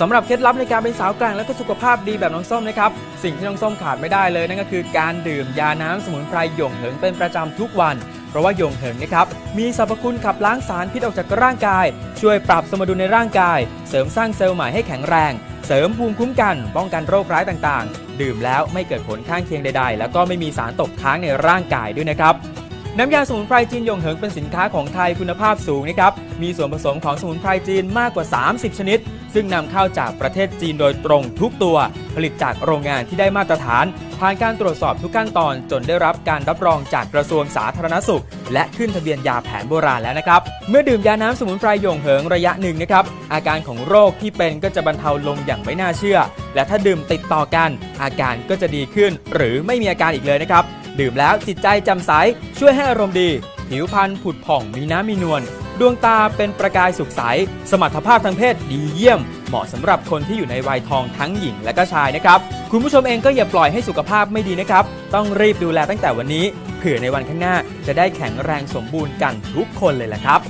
สำหรับเคล็ดลับในการเป็นสาวแกร่งและก็สุขภาพดีแบบน้องส้มนะครับ สิ่งที่น้องส้มขาดไม่ได้เลยนั่นก็คือการดื่มยาน้ำสมุนไพรหยงเหิงเป็นประจำทุกวัน เพราะว่าหยงเหิงนะครับมีสรรพคุณขับล้างสารพิษออกจากร่างกาย ช่วยปรับสมดุลในร่างกาย เสริมสร้างเซลล์ใหม่ให้แข็งแรง เสริมภูมิคุ้มกัน ป้องกันโรคร้ายต่างๆ ดื่มแล้วไม่เกิดผลข้างเคียงใด ๆ แล้วก็ไม่มีสารตกค้างในร่างกายด้วยนะครับ น้ำยาสมุนไพรจีนยงเหิงเป็นสินค้าของไทยคุณภาพสูงนะครับ มีส่วนผสมของสมุนไพรจีนมากกว่า 30 ชนิด ซึ่งนำเข้าจากประเทศจีนโดยตรงทุกตัว ผลิตจากโรงงานที่ได้มาตรฐาน ผ่านการตรวจสอบทุกขั้นตอนจนได้รับการรับรองจากกระทรวงสาธารณสุข และขึ้นทะเบียนยาแผนโบราณแล้วนะครับ เมื่อดื่มยาน้ำสมุนไพรยงเหิงระยะหนึ่งนะครับ อาการของโรคที่เป็นก็จะบรรเทาลงอย่างไม่น่าเชื่อ และถ้าดื่มติดต่อกัน อาการก็จะดีขึ้น หรือไม่มีอาการอีกเลยนะครับ ดื่มแล้วจิตใจแจ่มใส ช่วยให้อารมณ์ดี ผิวพรรณผุดผ่องมีน้ำมีนวลดวงตาเป็นประกายสุขใส สมรรถภาพทางเพศดีเยี่ยม เหมาะสำหรับคนที่อยู่ในวัยทองทั้งหญิงและก็ชายนะครับ คุณผู้ชมเองก็อย่าปล่อยให้สุขภาพไม่ดีนะครับ ต้องรีบดูแลตั้งแต่วันนี้ เผื่อในวันข้างหน้าจะได้แข็งแรงสมบูรณ์กันทุกคนเลยแหละครับ